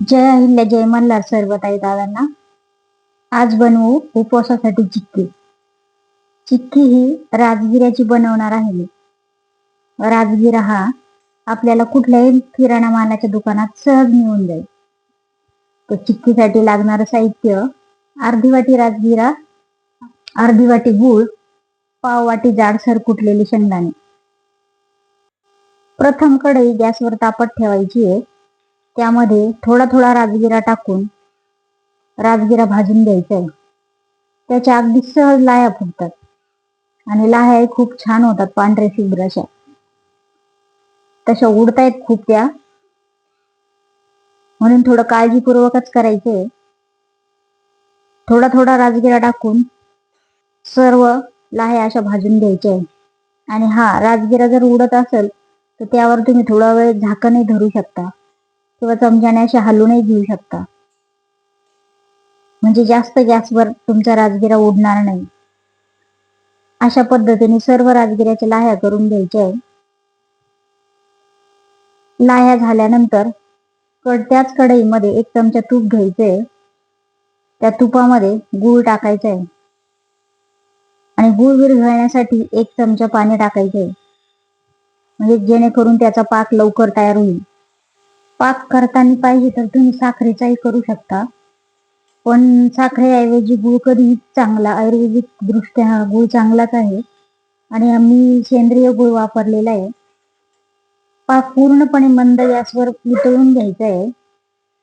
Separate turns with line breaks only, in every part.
जय अहिल्या जय मल्हार सर्व ताई दादांना. आज बनवू उपवासासाठी चिक्की. चिक्की ही राजगिऱ्याची बनवणार आहे मी. राजगिरा हा आपल्याला कुठल्याही किराणा मालाच्या दुकानात सहज मिळून जाईल. तर चिक्कीसाठी लागणारं साहित्य अर्धी वाटी राजगिरा अर्धी वाटी गूळ पाव वाटी जाडसर कुटलेली शेंगदाणे. प्रथम कढई गॅसवर तापत ठेवायची आहे. त्यामध्ये थोडा थोडा राजगिरा टाकून राजगिरा भाजून घ्यायचा आहे. त्याच्या अगदी सहज लाह्या फुटतात. आणि लाह्या खूप छान होतात पांढरे शुभ्र अशा. तशा उडतायत खूप त्या. म्हणून थोडं काळजीपूर्वकच करायचंय. थोडा थोडा राजगिरा टाकून सर्व लाह्या अशा भाजून घ्यायच्या आणि हा राजगिरा जर उडत असेल तर त्यावर तुम्ही थोडा वेळ झाकणही धरू शकता. किंवा चमच्याने असे हलूनही घेऊ शकता. म्हणजे जास्त गॅसवर तुमचा राजगिरा उडणार नाही. अशा पद्धतीने सर्व राजगिऱ्याच्या लाह्या करून घ्यायच्या आहे लाह्या झाल्यानंतर कड त्याच कढईमध्ये एक चमचा तूप घ्यायचे. त्या तुपामध्ये गूळ टाकायचा. आहे आणि गूळ विरघळण्यासाठी एक चमचा पाणी टाकायचंय म्हणजे जेणेकरून त्याचा पाक लवकर तयार होईल. पाक करताना पाहिजे तर तुम्ही साखरेचाही करू शकता. पण साखरेऐवजी गुळ कधीही चांगला आयुर्वेदिक दृष्ट्या हा गुळ चांगलाच आहे. आणि आम्ही सेंद्रिय गुळ वापरलेला आहे. पाक पूर्णपणे मंद गॅसवर वितळून घ्यायचा आहे.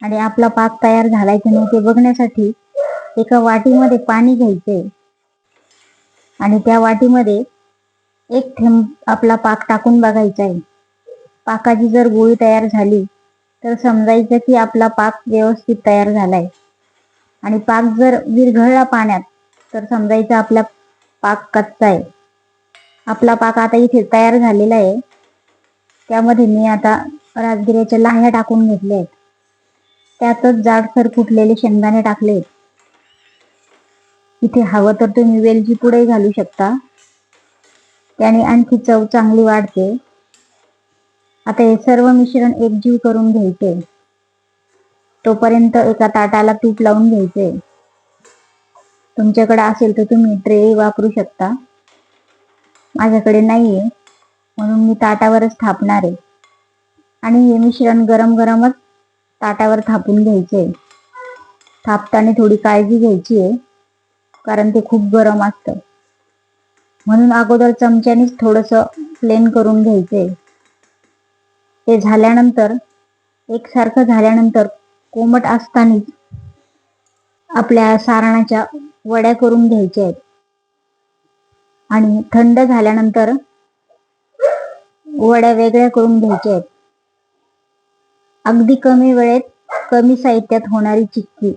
आणि आपला पाक तयार झालाय की नाही ते बघण्यासाठी एका वाटीमध्ये पाणी घ्यायचंय आणि त्या वाटीमध्ये एक थेंब आपला पाक टाकून बघायचा आहे. पाकाची जर गोळी तयार झाली तर समजायचं की आपला पाक व्यवस्थित तयार झालाय. आणि पाक जर विरघळला पाण्यात तर समजायचं आपला पाक कच्चा आहे. आपला पाक आता इथे तयार झालेला आहे. त्यामध्ये मी आता राजगिऱ्याच्या लाह्या टाकून घेतल्या आहेत. त्यातच जाडसर कुठलेले शेंगदाणे टाकले इथे हवं तर तुम्ही वेलची पुढे घालू शकता. त्याने आणखी चव चांगली वाढते. आता हे सर्व मिश्रण एकजीव करून घ्यायचे. तोपर्यंत एका ताटाला तूप लावून घ्यायचे. तुमच्याकडे असेल तर तुम्ही ट्रे वापरू शकता. माझ्याकडे नाहीये म्हणून मी ताटावरच थापणार आहे. आणि हे मिश्रण गरम गरमच ताटावर थापून घ्यायचे. थापताना थोडी काळजी घ्यायची आहे कारण ते खूप गरम असतं. म्हणून अगोदर चमच्यानेच थोडंसं प्लेन करून घ्यायचे. ते झाल्यानंतर एकसारखं झाल्यानंतर कोमट असताना आपल्या सारणाच्या वड्या करून घ्यायच्या आहेत. आणि थंड झाल्यानंतर वड्या वेगळ्या करून घ्यायच्या आहेत. अगदी कमी वेळेत कमी साहित्यात होणारी चिक्की.